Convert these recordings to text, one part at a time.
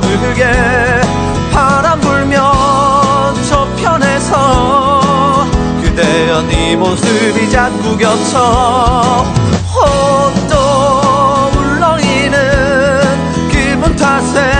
모르게 바람 불면 저편에서 그대여 네 모습이 자꾸 겹쳐 또 울렁이는 기분 탓에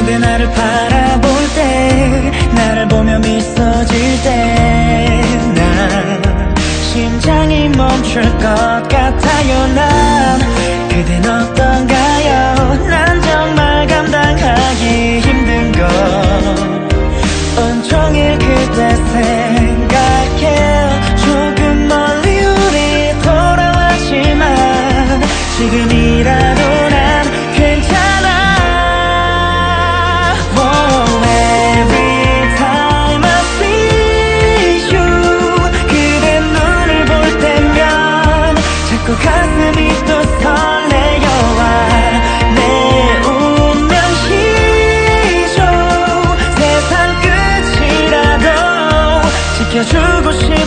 그대 나를 바라볼 때 나를 보며 미소질 때난 심장이 멈출 것 같아요 난. 그대 너 지켜주고 싶은